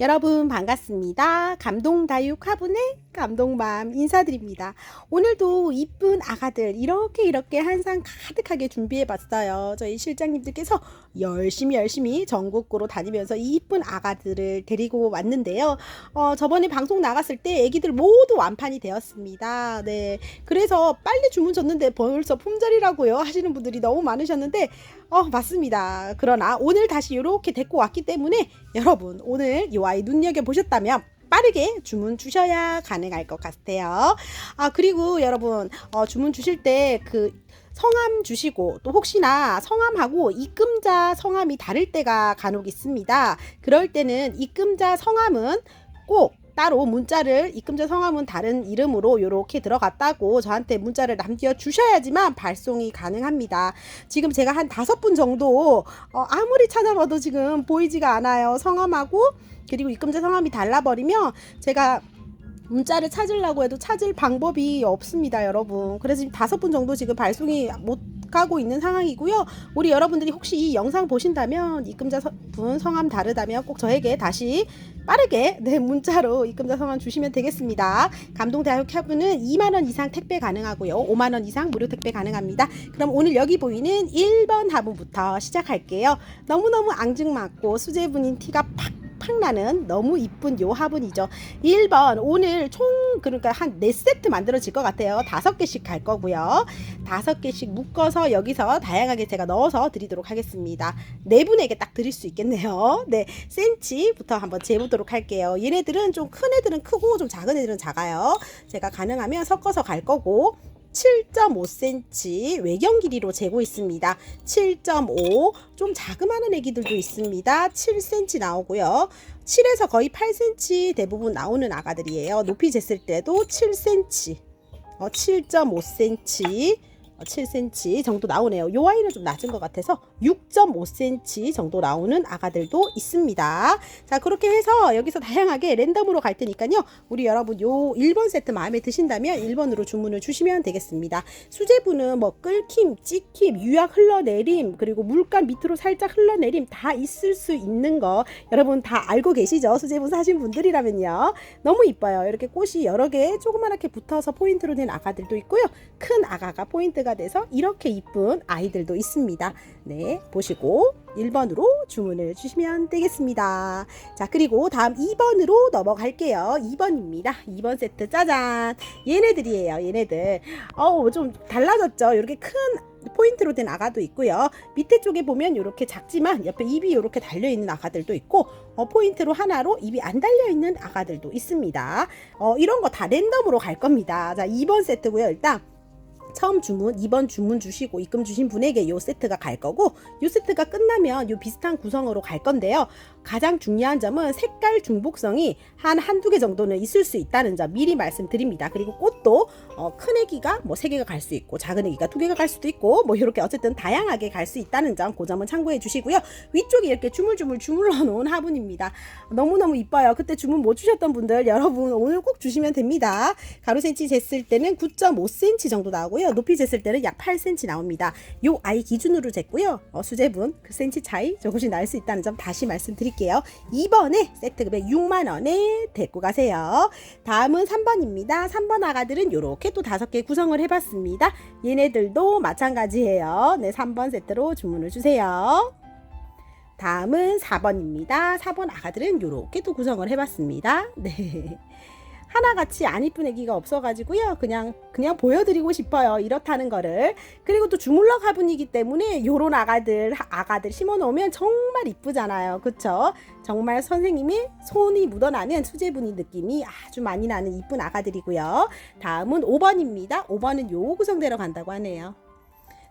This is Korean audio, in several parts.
여러분 반갑습니다. 감동다육 화분의 감동맘 인사드립니다. 오늘도 이쁜 아가들 이렇게 이렇게 한상 가득하게 준비해 봤어요. 저희 실장님들께서 열심히 열심히 전국구로 다니면서 이 이쁜 아가들을 데리고 왔는데요. 어, 저번에 방송 나갔을 때 애기들 모두 완판이 되었습니다. 네. 그래서 빨리 주문 줬는데 벌써 품절이라고요 하시는 분들이 너무 많으셨는데 어, 맞습니다. 그러나 오늘 다시 이렇게 데리고 왔기 때문에 여러분 오늘 이 아이 눈여겨보셨다면 빠르게 주문 주셔야 가능할 것 같아요. 아, 그리고 여러분, 어, 주문 주실 때 그 성함 주시고 또 혹시나 성함하고 입금자 성함이 다를 때가 간혹 있습니다. 그럴 때는 입금자 성함은 꼭 따로 문자를 입금자 성함은 다른 이름으로 이렇게 들어갔다고 저한테 문자를 남겨 주셔야지만 발송이 가능합니다. 지금 제가 한 다섯 분 정도 어, 아무리 찾아봐도 지금 보이지가 않아요. 성함하고 그리고 입금자 성함이 달라버리면 제가 문자를 찾으려고 해도 찾을 방법이 없습니다, 여러분. 그래서 지금 다섯 분 정도 지금 발송이 못 가고 있는 상황이고요. 우리 여러분들이 혹시 이 영상 보신다면 입금자 서- 분 성함 다르다면 꼭 저에게 다시 빠르게 네 문자로 입금자 성함 주시면 되겠습니다. 감동대학 캡은 2만 원 이상 택배 가능하고요. 5만 원 이상 무료 택배 가능합니다. 그럼 오늘 여기 보이는 1번 화분부터 시작할게요. 너무너무 앙증맞고 수제분인 티가 팍 팍 나는 너무 이쁜 요 화분이죠. 1번 오늘 총 그러니까 한 4세트 만들어질 것 같아요. 다섯 개씩 갈 거고요. 다섯 개씩 묶어서 여기서 다양하게 제가 넣어서 드리도록 하겠습니다. 네 분에게 딱 드릴 수 있겠네요. 네, 센치부터 한번 재보도록 할게요. 얘네들은 좀 큰 애들은 크고 좀 작은 애들은 작아요. 제가 가능하면 섞어서 갈 거고 7.5cm 외경 길이로 재고 있습니다. 7.5 좀 자그마한 애기들도 있습니다. 7cm 나오고요. 7에서 거의 8cm 대부분 나오는 아가들이에요. 높이 쟀을 때도 7cm, 어, 7.5cm, 어, 7cm 정도 나오네요. 요 아이는 좀 낮은 것 같아서 6.5cm 정도 나오는 아가들도 있습니다. 자, 그렇게 해서 여기서 다양하게 랜덤으로 갈 테니까요. 우리 여러분 요 1번 세트 마음에 드신다면 1번으로 주문을 주시면 되겠습니다. 수제부는 뭐 끓김, 찌김, 유약 흘러내림, 그리고 물감 밑으로 살짝 흘러내림 다 있을 수 있는 거 여러분 다 알고 계시죠? 수제부 사신 분들이라면요. 너무 이뻐요. 이렇게 꽃이 여러 개 조그맣게 붙어서 포인트로 된 아가들도 있고요. 큰 아가가 포인트가 돼서 이렇게 이쁜 아이들도 있습니다. 네, 보시고 1번으로 주문을 주시면 되겠습니다. 자, 그리고 다음 2번으로 넘어갈게요. 2번입니다. 2번 세트 짜잔. 얘네들이에요. 얘네들. 어우, 좀 달라졌죠. 이렇게 큰 포인트로 된 아가도 있고요. 밑에 쪽에 보면 이렇게 작지만 옆에 입이 이렇게 달려 있는 아가들도 있고 어, 포인트로 하나로 입이 안 달려 있는 아가들도 있습니다. 어, 이런 거 다 랜덤으로 갈 겁니다. 자, 2번 세트고요. 일단 처음 주문, 2번 주문 주시고 입금 주신 분에게 요 세트가 갈 거고 요 세트가 끝나면 요 비슷한 구성으로 갈 건데요. 가장 중요한 점은 색깔 중복성이 한 한두 개 정도는 있을 수 있다는 점 미리 말씀드립니다. 그리고 꽃도 어, 큰 애기가 뭐 세 개가 갈 수 있고 작은 애기가 두 개가 갈 수도 있고 뭐 이렇게 어쨌든 다양하게 갈 수 있다는 점 그 점은 참고해 주시고요. 위쪽에 이렇게 주물주물 주물러 놓은 화분입니다. 너무너무 이뻐요. 그때 주문 못 주셨던 분들 여러분 오늘 꼭 주시면 됩니다. 가로 센치 쟀을 때는 9.5cm 정도 나오고요. 높이 쟀을 때는 약 8cm 나옵니다. 요 아이 기준으로 쟀고요. 어, 수제분 그 센치 차이 조금씩 날 수 있다는 점 다시 말씀드릴게요. 2번에 세트 금액 6만 원에 데리고 가세요. 다음은 3번입니다. 3번 아가들은 이렇게 또 다섯 개 구성을 해봤습니다. 얘네들도 마찬가지예요. 네, 3번 세트로 주문을 주세요. 다음은 4번입니다. 4번 아가들은 이렇게 또 구성을 해봤습니다. 네. 하나같이 안 이쁜 애기가 없어가지고요. 그냥, 그냥 보여드리고 싶어요. 이렇다는 거를. 그리고 또 주물럭 화분이기 때문에 요런 아가들, 아가들 심어 놓으면 정말 이쁘잖아요. 그쵸? 정말 선생님이 손이 묻어나는 수제분이 느낌이 아주 많이 나는 이쁜 아가들이고요. 다음은 5번입니다. 5번은 요 구성대로 간다고 하네요.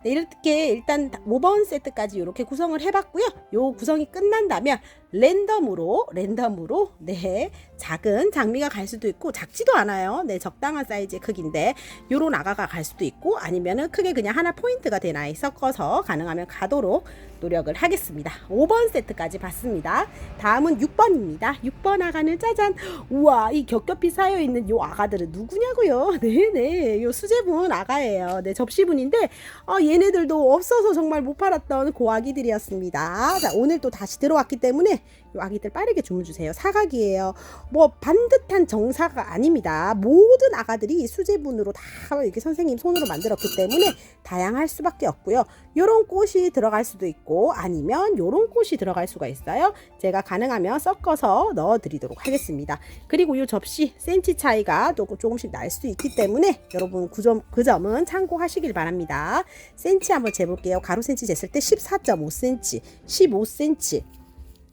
네, 이렇게 일단 5번 세트까지 이렇게 구성을 해봤고요. 요 구성이 끝난다면 랜덤으로 랜덤으로 네 작은 장미가 갈 수도 있고 작지도 않아요. 네 적당한 사이즈의 크기인데 요런 아가가 갈 수도 있고 아니면은 크게 그냥 하나 포인트가 된 아이 섞어서 가능하면 가도록 노력을 하겠습니다. 5번 세트까지 봤습니다. 다음은 6번입니다. 6번 아가는 짜잔 우와 이 겹겹이 쌓여 있는 요 아가들은 누구냐고요? 네네 요 수제분 아가예요. 네 접시분인데 아, 얘네들도 없어서 정말 못 팔았던 고아기들이었습니다. 자 오늘 또 다시 들어왔기 때문에 요 아기들 빠르게 주문 주세요. 사각이에요. 뭐 반듯한 정사가 아닙니다. 모든 아가들이 수제분으로 다 이렇게 선생님 손으로 만들었기 때문에 다양할 수밖에 없고요. 요런 꽃이 들어갈 수도 있고 아니면 요런 꽃이 들어갈 수가 있어요. 제가 가능하면 섞어서 넣어 드리도록 하겠습니다. 그리고 이 접시 센치 차이가 또 조금씩 날 수 있기 때문에 여러분 그, 점, 그 점은 참고하시길 바랍니다. 센치 한번 재볼게요. 가로 센치 쟀을 때 14.5cm, 15cm.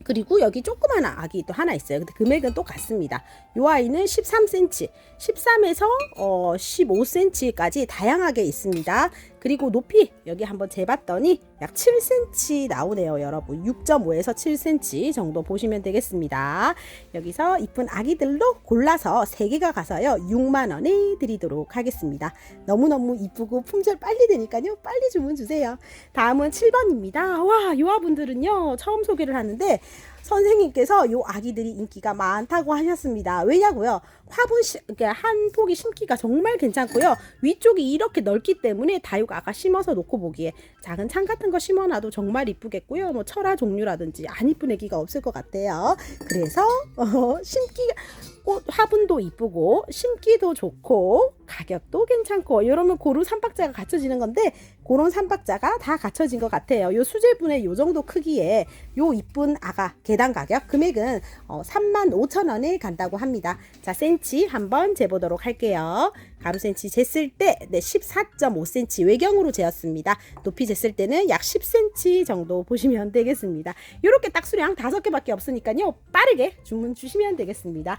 그리고 여기 조그마한 아기 또 하나 있어요. 근데 금액은 똑같습니다. 이 아이는 13cm, 13에서 어, 15cm까지 다양하게 있습니다. 그리고 높이 여기 한번 재봤더니 약 7cm 나오네요, 여러분. 6.5에서 7cm 정도 보시면 되겠습니다. 여기서 이쁜 아기들로 골라서 3개가 가서요. 6만 원에 드리도록 하겠습니다. 너무너무 이쁘고 품절 빨리 되니까요. 빨리 주문 주세요. 다음은 7번입니다. 와, 요아분들은요. 처음 소개를 하는데 선생님께서 요 아기들이 인기가 많다고 하셨습니다. 왜냐고요? 화분 시, 그러니까 한 폭이 심기가 정말 괜찮고요. 위쪽이 이렇게 넓기 때문에 다육 아가 심어서 놓고 보기에 작은 창 같은 거 심어놔도 정말 이쁘겠고요. 뭐 철화 종류라든지 안 이쁜 애기가 없을 것 같아요. 그래서 어, 심기가 꽃 화분도 이쁘고 심기도 좋고 가격도 괜찮고 이러면 고루 삼박자가 갖춰지는 건데 그런 삼박자가 다 갖춰진 것 같아요. 요 수제분의 요 정도 크기에 요 이쁜 아가 개당 가격 금액은 어, 3만 5천 원에 간다고 합니다. 자 센치 한번 재보도록 할게요. 가로 센치 쟀을 때 네, 14.5cm 외경으로 재었습니다. 높이 쟀을 때는 약 10cm 정도 보시면 되겠습니다. 이렇게 딱 수량 다섯 개밖에 없으니까요. 빠르게 주문 주시면 되겠습니다.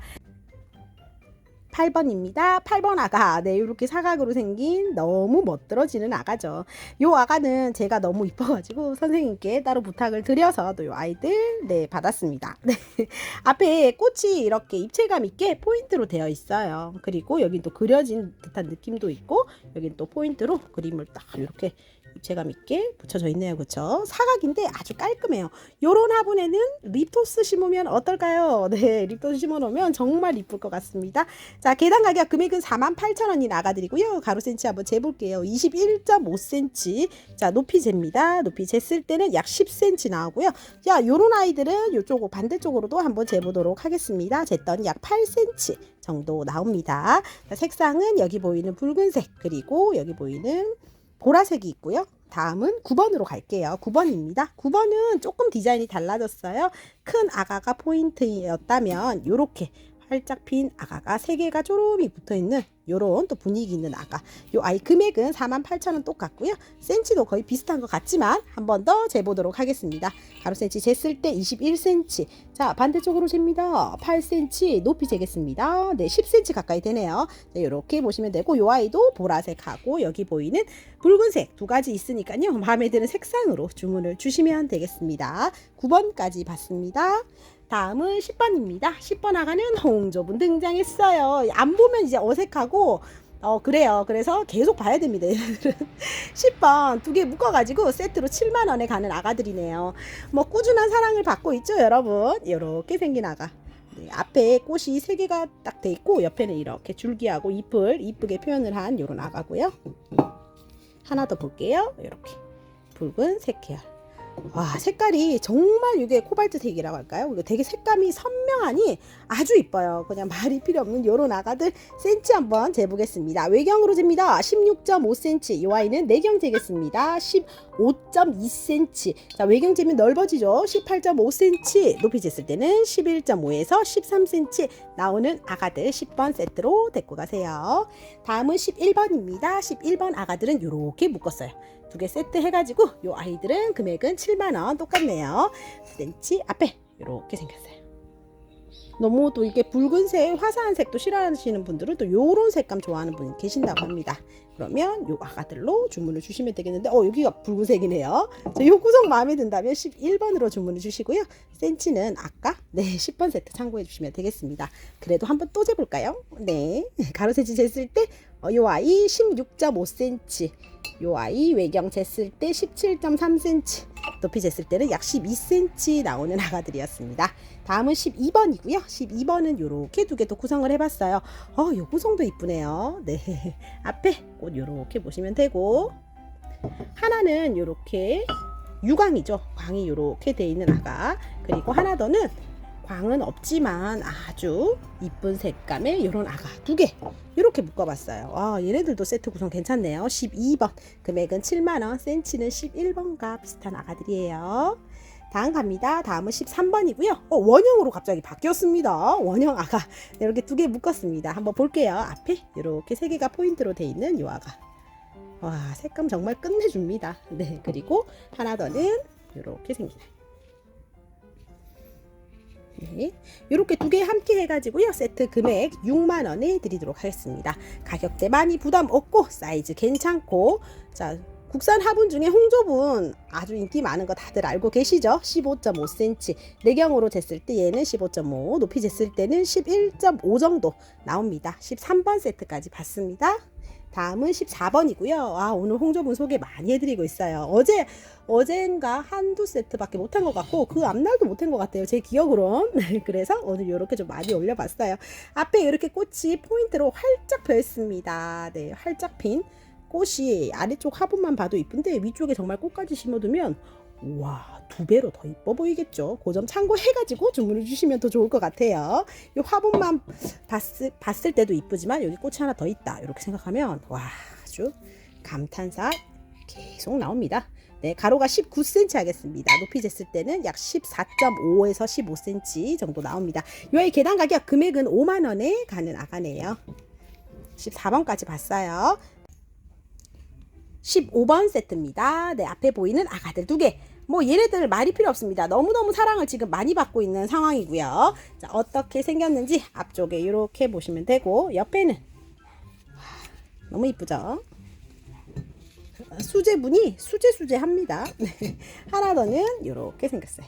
8번입니다. 8번 아가. 네, 이렇게 사각으로 생긴 너무 멋들어지는 아가죠. 요 아가는 제가 너무 이뻐가지고 선생님께 따로 부탁을 드려서 또 요 아이들 네 받았습니다. 네. 앞에 꽃이 이렇게 입체감 있게 포인트로 되어 있어요. 그리고 여긴 또 그려진 듯한 느낌도 있고 여긴 또 포인트로 그림을 딱 이렇게 입체감 있게 붙여져 있네요. 그쵸? 사각인데 아주 깔끔해요. 요런 화분에는 립토스 심으면 어떨까요? 네, 립토스 심어 놓으면 정말 이쁠 것 같습니다. 자, 계단 가격 금액은 48,000원이 나가드리고요. 가로 센치 한번 재볼게요. 21.5cm. 자, 높이 잽니다. 높이 쟀을 때는 약 10cm 나오고요. 자, 요런 아이들은 요쪽 반대쪽으로도 한번 재보도록 하겠습니다. 쟀더니 약 8cm 정도 나옵니다. 자, 색상은 여기 보이는 붉은색 그리고 여기 보이는 보라색이 있고요. 다음은 9번으로 갈게요. 9번입니다. 9번은 조금 디자인이 달라졌어요. 큰 아가가 포인트였다면 이렇게 활짝 핀 아가가 세 개가 쪼름이 붙어 있는 요런 또 분위기 있는 아가. 요 아이 금액은 48,000원 똑같고요. 센치도 거의 비슷한 것 같지만 한 번 더 재보도록 하겠습니다. 가로 센치 쟀을 때 21cm. 자, 반대쪽으로 잽니다. 8cm 높이 재겠습니다. 네, 10cm 가까이 되네요. 네, 이렇게 보시면 되고 요 아이도 보라색하고 여기 보이는 붉은색 두 가지 있으니까요. 마음에 드는 색상으로 주문을 주시면 되겠습니다. 9번까지 봤습니다. 다음은 10번입니다. 10번 아가는 홍조분 등장했어요. 안 보면 이제 어색하고 어 그래요. 그래서 계속 봐야 됩니다. 얘들은 10번 두 개 묶어가지고 세트로 7만 원에 가는 아가들이네요. 뭐 꾸준한 사랑을 받고 있죠, 여러분. 이렇게 생긴 아가. 네, 앞에 꽃이 세 개가 딱 돼 있고 옆에는 이렇게 줄기하고 잎을 이쁘게 표현을 한 이런 아가고요. 하나 더 볼게요. 이렇게 붉은 색계열. 와 색깔이 정말 이게 코발트색이라고 할까요? 되게 색감이 선명하니 아주 이뻐요. 그냥 말이 필요 없는 요런 아가들 센치 한번 재보겠습니다. 외경으로 잽니다. 16.5cm. 이 아이는 내경 재겠습니다. 15.2cm. 자 외경 재면 넓어지죠. 18.5cm. 높이 쟀을 때는 11.5에서 13cm 나오는 아가들 10번 세트로 데리고 가세요. 다음은 11번입니다. 11번 아가들은 이렇게 묶었어요. 두 개 세트 해가지고 요 아이들은 금액은 7만원 똑같네요. 센치 앞에 이렇게 생겼어요. 너무 또 이게 붉은색, 화사한 색도 싫어하시는 분들은 또 요런 색감 좋아하는 분이 계신다고 합니다. 그러면 요 아가들로 주문을 주시면 되겠는데, 어, 여기가 붉은색이네요. 자, 요 구성 마음에 든다면 11번으로 주문을 주시고요. 센치는 아까, 네, 10번 세트 참고해 주시면 되겠습니다. 그래도 한번 또 재볼까요? 네. 가로 센치 쟀을 때, 어, 요 아이 16.5cm. 요 아이 외경 쟀을 때 17.3cm. 높이 쟀을 때는 약 12cm 나오는 아가들이었습니다. 다음은 12번이고요. 12번은 요렇게 두개또 구성을 해봤어요. 어, 요 구성도 이쁘네요. 네. 앞에 꽃 요렇게 보시면 되고, 하나는 요렇게 유광이죠. 광이 이렇게 돼 있는 아가. 그리고 하나 더는 광은 없지만 아주 이쁜 색감의 이런 아가 두 개. 이렇게 묶어봤어요. 아, 얘네들도 세트 구성 괜찮네요. 12번. 금액은 7만원, 센치는 11번과 비슷한 아가들이에요. 다음 갑니다. 다음은 13번이고요. 어, 원형으로 갑자기 바뀌었습니다. 원형 아가. 네, 이렇게 두 개 묶었습니다. 한번 볼게요. 앞에 이렇게 세 개가 포인트로 돼 있는 요 아가. 와, 색감 정말 끝내줍니다. 네, 그리고 하나 더는 이렇게 생기네. 네, 이렇게 두 개 함께 해가지고요 세트 금액 6만 원에 드리도록 하겠습니다. 가격대 많이 부담 없고 사이즈 괜찮고 자 국산 화분 중에 홍조분 아주 인기 많은 거 다들 알고 계시죠? 15.5cm 내경으로 쟀을 때 얘는 15.5 높이 쟀을 때는 11.5 정도 나옵니다. 13번 세트까지 봤습니다. 다음은 14번이고요. 아, 오늘 홍조분 소개 많이 해드리고 있어요. 어제, 어젠가 한두 세트밖에 못한 것 같고, 그 앞날도 못한 것 같아요. 제 기억으론. 그래서 오늘 이렇게 좀 많이 올려봤어요. 앞에 이렇게 꽃이 포인트로 활짝 펴 있습니다. 네, 활짝 핀 꽃이 아래쪽 화분만 봐도 이쁜데, 위쪽에 정말 꽃까지 심어두면, 와, 두 배로 더 이뻐 보이겠죠? 그 점 참고해가지고 주문을 주시면 더 좋을 것 같아요. 이 화분만 봤을, 봤을 때도 이쁘지만 여기 꽃이 하나 더 있다. 이렇게 생각하면 와, 아주 감탄사 계속 나옵니다. 네, 가로가 19cm 하겠습니다. 높이 쟀을 때는 약 14.5에서 15cm 정도 나옵니다. 이 계단 가격 금액은 5만 원에 가는 아가네요. 14번까지 봤어요. 15번 세트입니다. 네, 앞에 보이는 아가들 두 개. 뭐 얘네들 말이 필요 없습니다. 너무너무 사랑을 지금 많이 받고 있는 상황이고요. 자, 어떻게 생겼는지 앞쪽에 이렇게 보시면 되고 옆에는 와, 너무 이쁘죠? 수제분이 수제 수제합니다. 네, 하나 더는 이렇게 생겼어요.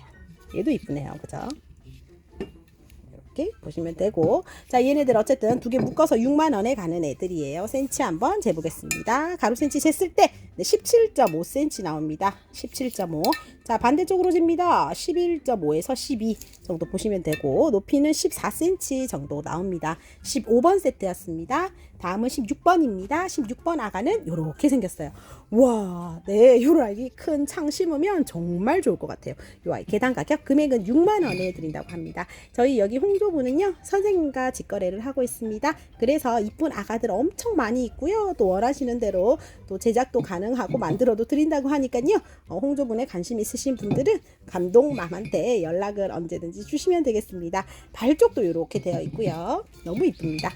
얘도 이쁘네요. 그죠? 이렇게 보시면 되고 자 얘네들 어쨌든 두 개 묶어서 6만 원에 가는 애들이에요. 센치 한번 재보겠습니다. 가로 센치 쟀을 때 17.5cm 나옵니다. 17.5. 자 반대쪽으로 잽니다. 11.5에서 12 정도 보시면 되고 높이는 14cm 정도 나옵니다. 15번 세트였습니다. 다음은 16번입니다. 16번 아가는 이렇게 생겼어요. 와, 네, 요런 아이 큰창 심으면 정말 좋을 것 같아요. 요 아이 계단 가격 금액은 6만 원에 드린다고 합니다. 저희 여기 홍조부는요 선생님과 직거래를 하고 있습니다. 그래서 이쁜 아가들 엄청 많이 있고요. 또 원하시는 대로 또 제작도 가능 하고 만들어도 드린다고 하니까요. 어, 홍조분에 관심 있으신 분들은 감동맘한테 연락을 언제든지 주시면 되겠습니다. 발 쪽도 이렇게 되어 있고요. 너무 이쁩니다.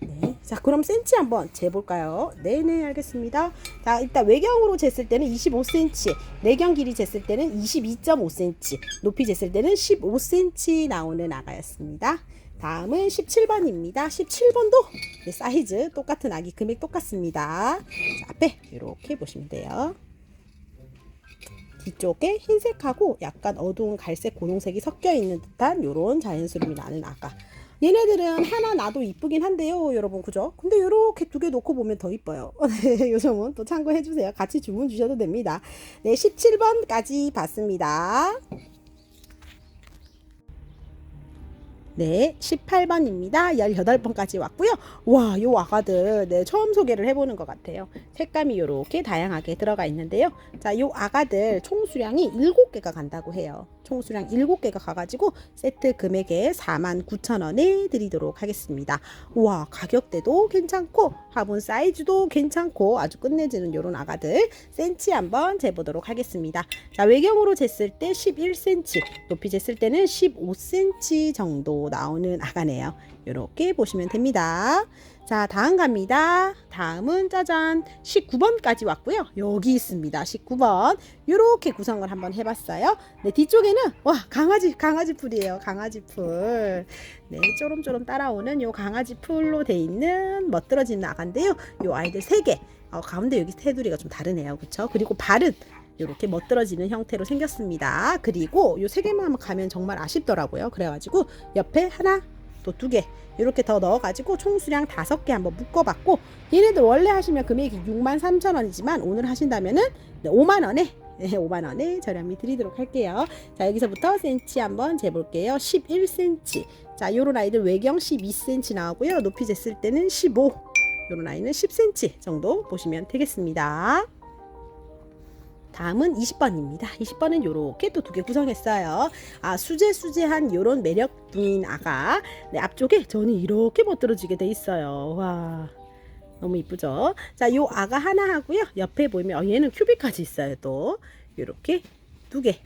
네. 자, 그럼 센치 한번 재볼까요? 네네, 알겠습니다. 자, 일단 외경으로 쟀을 때는 25cm, 내경 길이 쟀을 때는 22.5cm, 높이 쟀을 때는 15cm 나오는 아가였습니다. 다음은 17번입니다. 17번도 네, 사이즈 똑같은 아기 금액 똑같습니다. 자, 앞에 이렇게 보시면 돼요. 뒤쪽에 흰색하고 약간 어두운 갈색 고동색이 섞여 있는 듯한 이런 자연스러움이 나는 아가. 얘네들은 하나 놔도 이쁘긴 한데요, 여러분 그죠? 근데 이렇게 두 개 놓고 보면 더 이뻐요. 네, 요 점은 또 참고해 주세요. 같이 주문 주셔도 됩니다. 네, 17번까지 봤습니다. 네, 18번입니다. 18번까지 왔고요. 와, 요 아가들 네, 처음 소개를 해보는 것 같아요. 색감이 이렇게 다양하게 들어가 있는데요. 자, 요 아가들 총 수량이 7개가 간다고 해요. 총 수량 7개가 가가지고 세트 금액에 49,000원에 드리도록 하겠습니다. 와, 가격대도 괜찮고 화분 사이즈도 괜찮고 아주 끝내주는 요런 아가들 센치 한번 재보도록 하겠습니다. 자, 외경으로 쟀을 때 11cm, 높이 쟀을 때는 15cm 정도 나오는 아가네요. 이렇게 보시면 됩니다. 자, 다음 갑니다. 다음은 짜잔 19번까지 왔고요. 여기 있습니다. 19번. 이렇게 구성을 한번 해봤어요. 네, 뒤쪽에는 와 강아지 강아지 풀이에요. 강아지 풀. 네, 쪼름쪼름 따라오는 요 강아지 풀로 돼 있는 멋들어지는 아가인데요. 요 아이들 세 개. 어, 가운데 여기 테두리가 좀 다르네요. 그렇죠? 그리고 발은 이렇게 멋들어지는 형태로 생겼습니다. 그리고 요 세 개만 가면 정말 아쉽더라고요. 그래가지고 옆에 하나 또 두 개 이렇게 더 넣어가지고 총 수량 다섯 개 한번 묶어봤고 얘네들 원래 하시면 금액이 6만 3천 원이지만 오늘 하신다면은 네, 5만 원에 네, 5만 원에 저렴히 드리도록 할게요. 자 여기서부터 센치 한번 재볼게요. 11cm. 자 요런 아이들 외경 12cm 나오고요. 높이 쟀을 때는 15. 요런 아이는 10cm 정도 보시면 되겠습니다. 다음은 20번입니다. 20번은 요렇게 또 두 개 구성했어요. 아, 수제 수제한 요런 매력둥인 아가. 네, 앞쪽에 저는 이렇게 멋들어지게 돼 있어요. 와. 너무 이쁘죠? 자, 요 아가 하나 하고요. 옆에 보이면 어, 얘는 큐빅까지 있어요. 또 요렇게 두 개.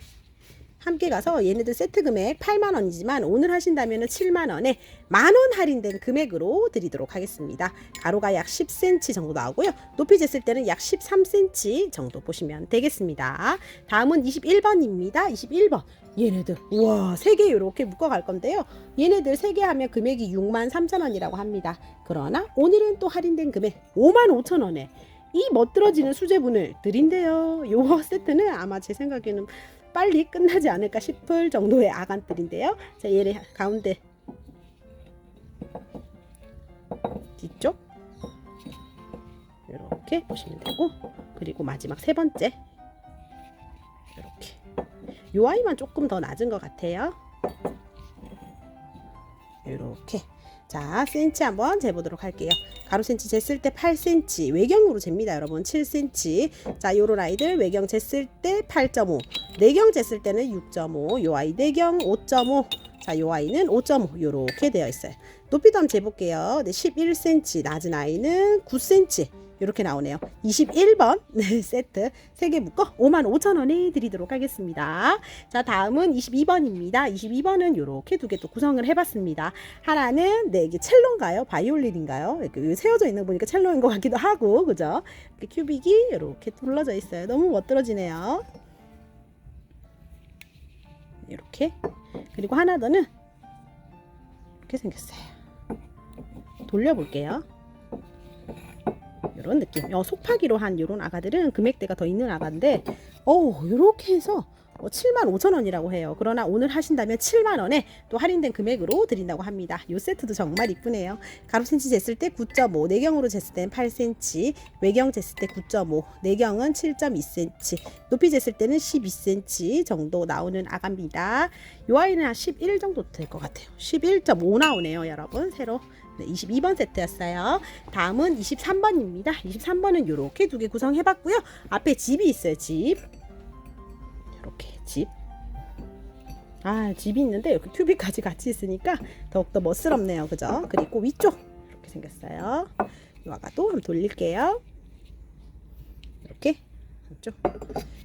함께 가서 얘네들 세트 금액 8만 원이지만 오늘 하신다면 7만 원에 만 원 할인된 금액으로 드리도록 하겠습니다. 가로가 약 10cm 정도 나오고요. 높이 쟀을 때는 약 13cm 정도 보시면 되겠습니다. 다음은 21번입니다. 21번. 얘네들 우와 세 개 이렇게 묶어 갈 건데요. 얘네들 세 개 하면 금액이 6만 3천 원이라고 합니다. 그러나 오늘은 또 할인된 금액 5만 5천 원에 이 멋들어지는 수제분을 드린대요. 요 세트는 아마 제 생각에는 빨리 끝나지 않을까 싶을 정도의 아간들인데요. 자, 얘를 가운데 뒤쪽 이렇게 보시면 되고 그리고 마지막 세 번째 이렇게 요 아이만 조금 더 낮은 것 같아요. 이렇게 자 센치 한번 재보도록 할게요. 가로 센치 쟀을 때 8cm 외경으로 잽니다 여러분. 7cm 자 요런 아이들 외경 쟀을 때 8.5 내경 쟀을 때는 6.5 요 아이 내경 5.5 자 요 아이는 5.5 요렇게 되어 있어요. 높이도 한번 재볼게요. 네, 11cm 낮은 아이는 9cm 이렇게 나오네요. 21번 네, 세트 3개 묶어 55,000원에 드리도록 하겠습니다. 자 다음은 22번입니다. 22번은 이렇게 두 개 또 구성을 해봤습니다. 하나는 네 이게 첼로인가요? 바이올린인가요? 이렇게 세워져 있는 거 보니까 첼로인 것 같기도 하고 그죠? 큐빅이 이렇게 둘러져 있어요. 너무 멋들어지네요. 이렇게. 그리고 하나 더는 이렇게 생겼어요. 돌려볼게요 이런 느낌 어, 속파기로 한 이런 아가들은 금액대가 더 있는 아가인데 어 이렇게 해서 어, 7만 5천 원이라고 해요. 그러나 오늘 하신다면 7만 원에 또 할인된 금액으로 드린다고 합니다. 이 세트도 정말 이쁘네요. 가로 센치 쟀을 때 9.5, 내경으로 쟀을 때는 8cm, 외경 쟀을 때 9.5, 내경은 7.2cm, 높이 쟀을 때는 12cm 정도 나오는 아가입니다. 이 아이는 한 11 정도 될 것 같아요. 11.5 나오네요, 여러분. 새로. 네, 22번 세트였어요. 다음은 23번입니다. 23번은 이렇게 두 개 구성해 봤고요. 앞에 집이 있어요, 집. 이렇게 집. 아, 집이 있는데 여기 큐빅까지 같이 있으니까 더욱더 멋스럽네요. 그죠? 그리고 위쪽 이렇게 생겼어요. 이 한번 돌릴게요. 이렇게 한쪽.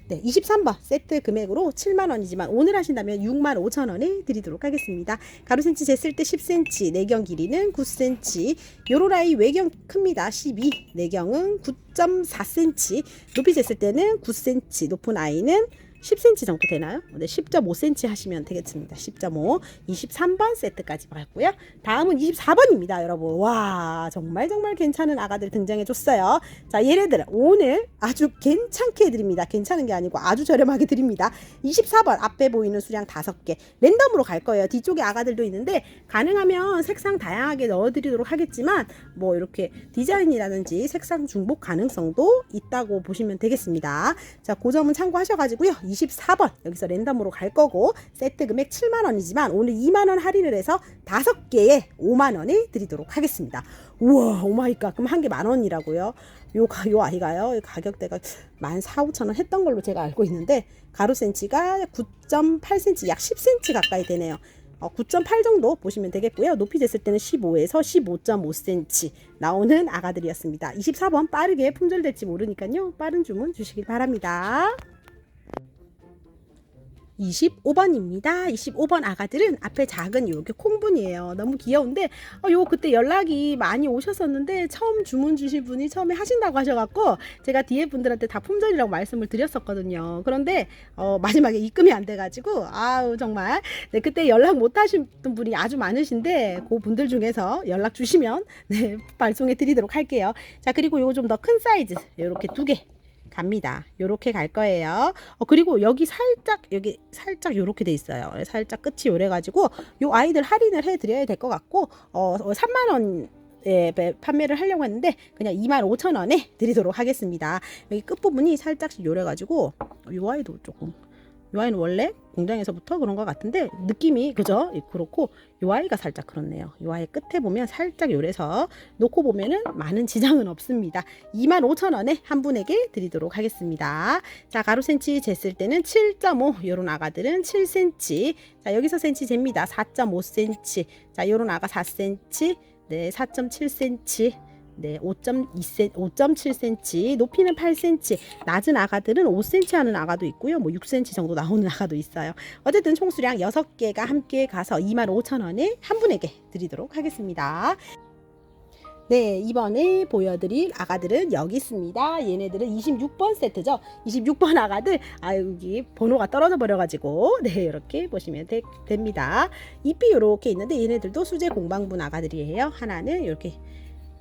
네, 23번 세트 금액으로 7만 원이지만 오늘 하신다면 6만 5천 원에 드리도록 하겠습니다. 가로 센치 쟀을 때 10cm, 내경 길이는 9cm, 요로라이 외경 큽니다. 12, 내경은 9.4cm, 높이 쟀을 때는 9cm, 높은 아이는 10cm 정도 되나요? 네, 10.5cm 하시면 되겠습니다. 10.5, 23번 세트까지 봤고요. 다음은 24번입니다, 여러분. 와, 정말 정말 괜찮은 아가들 등장해 줬어요. 자, 얘네들 오늘 아주 괜찮게 해드립니다. 괜찮은 게 아니고 아주 저렴하게 드립니다. 24번 앞에 보이는 수량 5개 랜덤으로 갈 거예요. 뒤쪽에 아가들도 있는데 가능하면 색상 다양하게 넣어드리도록 하겠지만 뭐 이렇게 디자인이라든지 색상 중복 가능성도 있다고 보시면 되겠습니다. 자, 그 점은 참고하셔가지고요. 24번 여기서 랜덤으로 갈 거고 세트 금액 7만 원이지만 오늘 2만 원 할인을 해서 5개에 5만 원에 드리도록 하겠습니다. 우와 오마이갓 그럼 한 개 만 원이라고요? 요, 가- 요 아이가요 이 가격대가 14,5천 원 했던 걸로 제가 알고 있는데 가로 센치가 9.8cm 약 10cm 가까이 되네요. 어, 9.8 정도 보시면 되겠고요. 높이 쟀을 때는 15에서 15.5cm 나오는 아가들이었습니다. 24번 빠르게 품절될지 모르니까요. 빠른 주문 주시길 바랍니다. 25번입니다. 25번 아가들은 앞에 작은 요렇게 콩분이에요. 너무 귀여운데 어, 요 그때 연락이 많이 오셨었는데 처음 주문 주신 분이 처음에 하신다고 하셔갖고 제가 뒤에 분들한테 다 품절이라고 말씀을 드렸었거든요. 그런데 어, 마지막에 입금이 안 돼가지고 아우 정말 네, 그때 연락 못 하신 분이 아주 많으신데 그 분들 중에서 연락 주시면 네, 발송해 드리도록 할게요. 자 그리고 요거 좀 더 큰 사이즈 요렇게 두 개. 갑니다. 요렇게 갈 거예요. 어, 그리고 여기 살짝 여기 살짝 요렇게 돼 있어요. 살짝 끝이 요래 가지고 요 아이들 할인을 해 드려야 될 것 같고 어, 어 3만 원 예, 배- 판매를 하려고 했는데 그냥 2만 5천 원에 드리도록 하겠습니다. 여기 끝부분이 살짝씩 요래 가지고 요 아이도 조금 요 아이는 원래 공장에서부터 그런 것 같은데 느낌이 그죠? 그렇고 요 아이가 살짝 그렇네요. 요 아이 끝에 보면 살짝 요래서 놓고 보면은 많은 지장은 없습니다. 25,000원에 한 분에게 드리도록 하겠습니다. 자 가로 센치 쟀을 때는 7.5 요런 아가들은 7cm 자 여기서 센치 잽니다. 4.5cm 자 요런 아가 4cm 네 4.7cm 네, 5.2cm, 5.7cm, 높이는 8cm, 낮은 아가들은 5cm 하는 아가도 있고요. 뭐 6cm 정도 나오는 아가도 있어요. 어쨌든 총수량 6개가 함께 가서 25,000원에 한 분에게 드리도록 하겠습니다. 네, 이번에 보여드릴 아가들은 여기 있습니다. 얘네들은 26번 세트죠. 26번 아가들, 아, 여기 번호가 떨어져 버려가지고, 네, 이렇게 보시면 되, 됩니다. 잎이 이렇게 있는데 얘네들도 수제 공방분 아가들이에요. 하나는 이렇게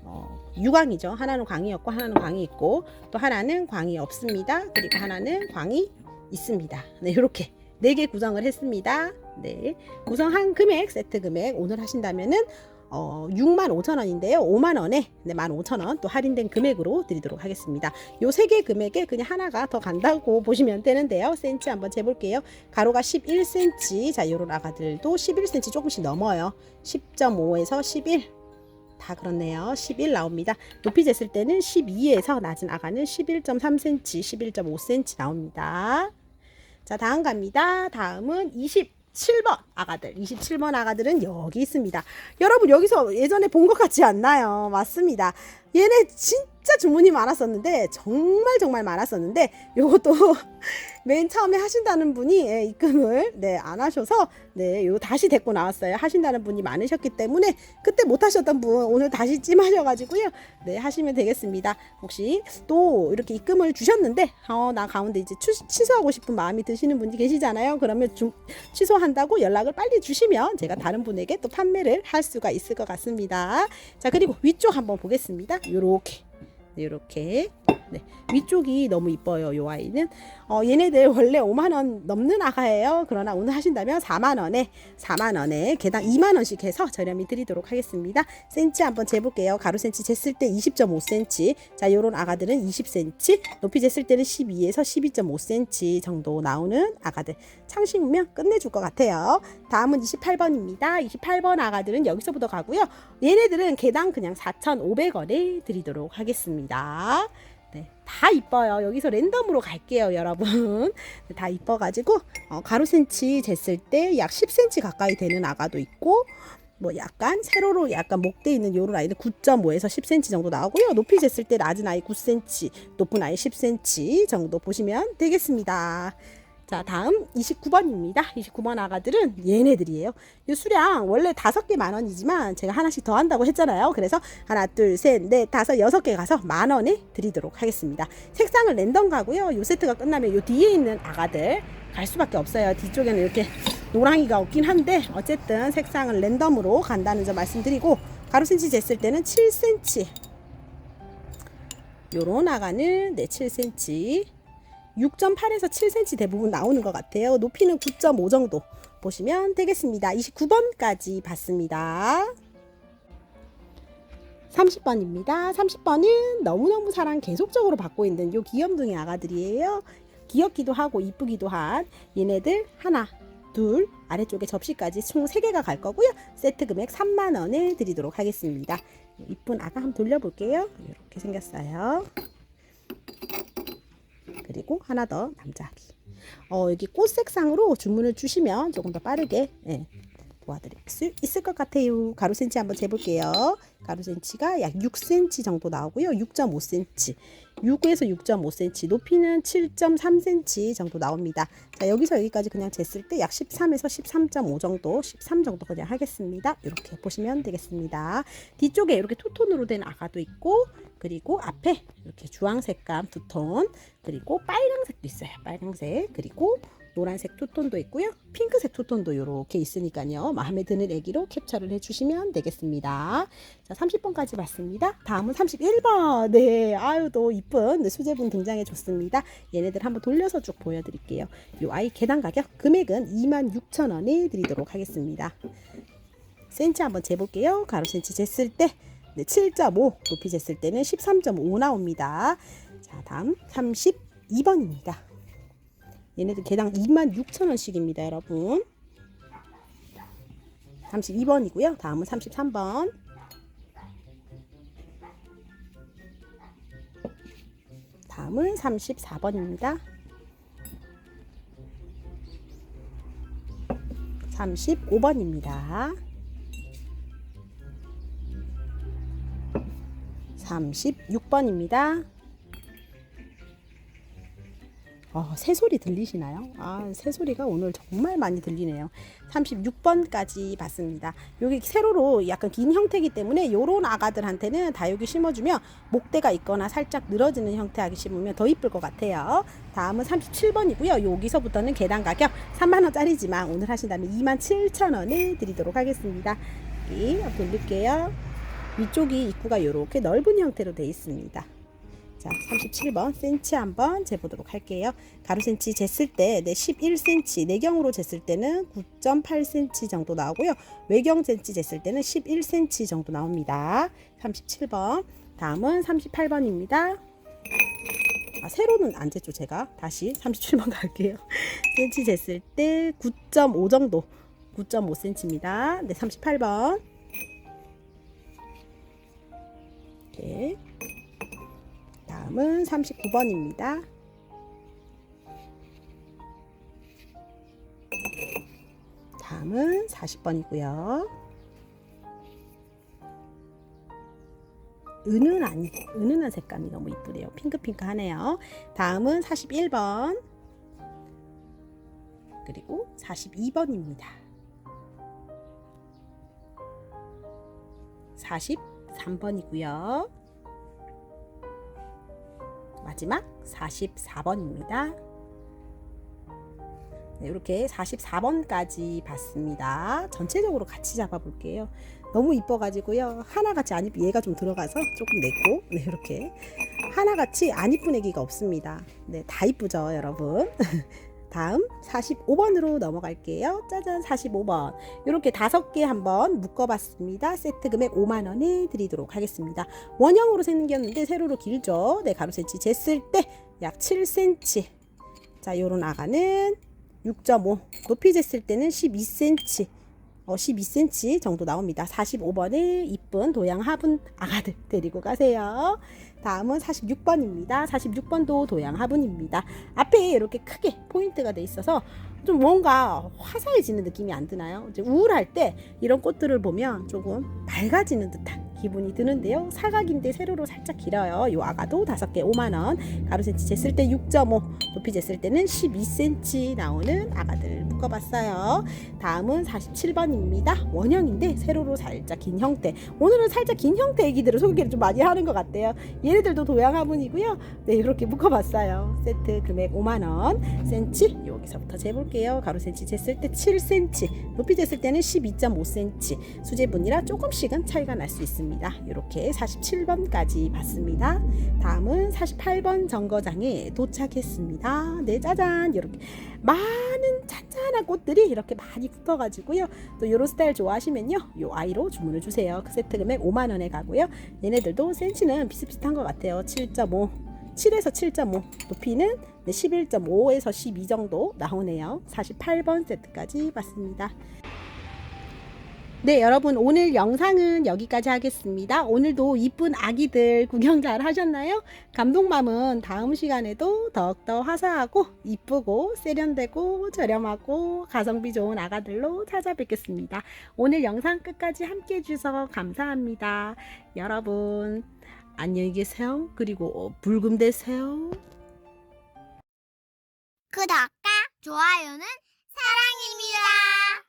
어, 유광이죠. 하나는 광이었고 하나는 광이 있고 또 하나는 광이 없습니다. 그리고 하나는 광이 있습니다. 네, 이렇게 네 개 구성을 했습니다. 네, 구성한 금액 세트 금액 오늘 하신다면은 어, 6만 5천 원인데요. 5만 원에 네, 1만 5천 원 또 할인된 금액으로 드리도록 하겠습니다. 요 세 개 금액에 그냥 하나가 더 간다고 보시면 되는데요. 센치 한번 재볼게요. 가로가 11cm. 자, 요런 아가들도 11cm 조금씩 넘어요. 10.5에서 11. 다 그렇네요. 11 나옵니다. 높이 쟀을 때는 12에서 낮은 아가는 11.3cm, 11.5cm 나옵니다. 자, 다음 갑니다. 다음은 27번 아가들. 27번 아가들은 여기 있습니다. 여러분, 여기서 예전에 본 것 같지 않나요? 맞습니다. 얘네 진 짜 주문이 많았었는데, 정말 정말 많았었는데, 요것도 맨 처음에 하신다는 분이 예, 입금을 네, 안 하셔서 네, 요 다시 데리고 나왔어요. 하신다는 분이 많으셨기 때문에 그때 못 하셨던 분 오늘 다시 찜하셔 가지고요. 네, 하시면 되겠습니다. 혹시 또 이렇게 입금을 주셨는데 어, 나 가운데 이제 취, 취소하고 싶은 마음이 드시는 분이 계시잖아요. 그러면 좀 취소한다고 연락을 빨리 주시면 제가 다른 분에게 또 판매를 할 수가 있을 것 같습니다. 자, 그리고 위쪽 한번 보겠습니다. 요렇게 이렇게 네, 위쪽이 너무 이뻐요. 요 아이는 어, 얘네들 원래 5만 원 넘는 아가예요. 그러나 오늘 하신다면 4만 원에 4만 원에 개당 2만 원씩 해서 저렴히 드리도록 하겠습니다. 센치 한번 재볼게요. 가로 센치 쟀을 때 20.5cm. 자, 요런 아가들은 20cm, 높이 쟀을 때는 12에서 12.5cm 정도 나오는 아가들. 창심으면 끝내줄 것 같아요. 다음은 28번입니다. 28번 아가들은 여기서부터 가고요. 얘네들은 개당 그냥 4,500원에 드리도록 하겠습니다. 네, 다 이뻐요. 여기서 랜덤으로 갈게요, 여러분. 네, 다 이뻐가지고 어, 가로 센치 쟀을 때 약 10cm 가까이 되는 아가도 있고 뭐 약간 세로로 약간 목대 있는 요런 아이는 9.5에서 10cm 정도 나오고요. 높이 쟀을 때 낮은 아이 9cm, 높은 아이 10cm 정도 보시면 되겠습니다. 자, 다음 29번입니다. 29번 아가들은 얘네들이에요. 이 수량 원래 다섯 개 만 원이지만 제가 하나씩 더 한다고 했잖아요. 그래서 하나, 둘, 셋, 넷, 다섯, 여섯 개 가서 만 원에 드리도록 하겠습니다. 색상을 랜덤 가고요. 요 세트가 끝나면 요 뒤에 있는 아가들 갈 수밖에 없어요. 뒤쪽에는 이렇게 노랑이가 없긴 한데 어쨌든 색상을 랜덤으로 간다는 점 말씀드리고 가로 센치 쟀을 때는 7cm 요런 아가는 네 7cm 6.8에서 7cm 대부분 나오는 것 같아요. 높이는 9.5 정도 보시면 되겠습니다. 29번까지 봤습니다. 30번입니다. 30번은 너무너무 사랑 계속적으로 받고 있는 요 귀염둥이 아가들이에요. 귀엽기도 하고 이쁘기도 한 얘네들 하나, 둘, 아래쪽에 접시까지 총 3개가 갈 거고요. 세트 금액 3만 원에 드리도록 하겠습니다. 이쁜 아가 한번 돌려볼게요. 이렇게 생겼어요. 그리고 하나 더 남자아기. 어, 여기 꽃 색상으로 주문을 주시면 조금 더 빠르게 예, 도와드릴 수 있을 것 같아요. 가로 센치 한번 재볼게요. 가로 센치가 약 6cm 정도 나오고요. 6.5cm. 6에서 6.5cm, 높이는 7.3cm 정도 나옵니다. 자, 여기서 여기까지 그냥 쟀을 때 약 13에서 13.5 정도, 13 정도 그냥 하겠습니다. 이렇게 보시면 되겠습니다. 뒤쪽에 이렇게 투톤으로 된 아가도 있고, 그리고 앞에 이렇게 주황색감 두 톤, 그리고 빨강색도 있어요. 빨강색, 그리고 노란색 투톤도 있고요. 핑크색 투톤도 이렇게 있으니까요. 마음에 드는 애기로 캡처를 해주시면 되겠습니다. 자, 30번까지 봤습니다. 다음은 31번. 네, 아유, 또 이쁜 수제분 등장해 줬습니다. 얘네들 한번 돌려서 쭉 보여드릴게요. 이 아이 개당 가격 금액은 26,000원에 드리도록 하겠습니다. 센치 한번 재볼게요. 가로 센치 쟀을 때 네, 7.5, 높이 쟀을 때는 13.5 나옵니다. 자, 다음 32번입니다. 얘네들 개당 26,000원씩입니다, 여러분. 32번이고요. 다음은 33번. 다음은 34번입니다. 35번입니다. 36번입니다. 어, 새소리 들리시나요? 아, 새소리가 오늘 정말 많이 들리네요. 36번까지 봤습니다. 여기 세로로 약간 긴 형태이기 때문에 요런 아가들한테는 다육이 심어주면 목대가 있거나 살짝 늘어지는 형태 하기 심으면 더 이쁠 것 같아요. 다음은 37번이고요. 여기서부터는 계단 가격 3만원짜리지만 오늘 하신다면 27,000원에 드리도록 하겠습니다. 여기 앞 돌릴게요. 위쪽이 입구가 이렇게 넓은 형태로 되어 있습니다. 자, 37번 센치 한번 재보도록 할게요. 가로 센치 쟀을 때 네, 11cm, 내경으로 쟀을 때는 9.8cm 정도 나오고요. 외경 센치 쟀을 때는 11cm 정도 나옵니다. 37번. 다음은 38번입니다. 아, 세로는 안 쟀죠, 제가. 다시 37번 갈게요. 센치 쟀을 때 9.5 정도. 9.5cm입니다. 네, 38번. 이렇게. 다음은 39번입니다. 다음은 40번이고요. 은은한 은은한 색감이 너무 이쁘네요. 핑크핑크하네요. 다음은 41번. 그리고 42번입니다. 43번이고요. 마지막 44번입니다. 네, 이렇게 44번까지 봤습니다. 전체적으로 같이 잡아볼게요. 너무 이뻐가지고요. 하나같이 안 이쁘, 얘가 좀 들어가서 조금 냈고, 네, 이렇게. 하나같이 안 이쁜 애기가 없습니다. 네, 다 이쁘죠, 여러분. 다음 45번으로 넘어갈게요. 짜잔 45번. 이렇게 다섯 개 한번 묶어봤습니다. 세트 금액 5만 원에 드리도록 하겠습니다. 원형으로 생겼는데 세로로 길죠. 네, 가로 센치 쟀을 때 약 7cm. 자, 요런 아가는 6.5. 높이 쟀을 때는 12cm. 어, 12cm 정도 나옵니다. 45번에 이쁜 도양 화분 아가들 데리고 가세요. 다음은 46번입니다. 46번도 도양 화분입니다. 앞에 이렇게 크게 포인트가 돼 있어서 좀 뭔가 화사해지는 느낌이 안 드나요? 이제 우울할 때 이런 꽃들을 보면 조금 밝아지는 듯한 기분이 드는데요. 사각인데 세로로 살짝 길어요. 요 아가도 5개 5만 원. 가로 센치 쟀을 때 6.5, 높이 쟀을 때는 12cm 나오는 아가들 묶어봤어요. 다음은 47번입니다. 원형인데 세로로 살짝 긴 형태. 오늘은 살짝 긴 형태 애기들을 소개를 좀 많이 하는 것 같아요. 얘네들도 도양 화분이고요. 네, 이렇게 묶어봤어요. 세트 금액 5만 원. 센치 여기서부터 재볼게요. 가로 센치 쟀을 때 7cm, 높이 쟀을 때는 12.5cm. 수제분이라 조금씩은 차이가 날 수 있습니다. 이렇게 47번까지 봤습니다. 다음은 48번 정거장에 도착했습니다. 네, 짜잔. 이렇게 많은 찬찬한 꽃들이 이렇게 많이 붙어가지고요. 또 이런 스타일 좋아하시면요, 이 아이로 주문을 주세요. 그 세트 금액 5만 원에 가고요. 얘네들도 센치는 비슷비슷한 것 같아요. 7.5. 7에서 7.5 높이는 11.5에서 12 정도 나오네요. 48번 세트까지 봤습니다. 네, 여러분 오늘 영상은 여기까지 하겠습니다. 오늘도 이쁜 아기들 구경 잘 하셨나요? 감동맘은 다음 시간에도 더욱더 화사하고 이쁘고 세련되고 저렴하고 가성비 좋은 아가들로 찾아뵙겠습니다. 오늘 영상 끝까지 함께 해주셔서 감사합니다. 여러분 안녕히 계세요. 그리고 불금 되세요. 구독과 좋아요는 사랑입니다.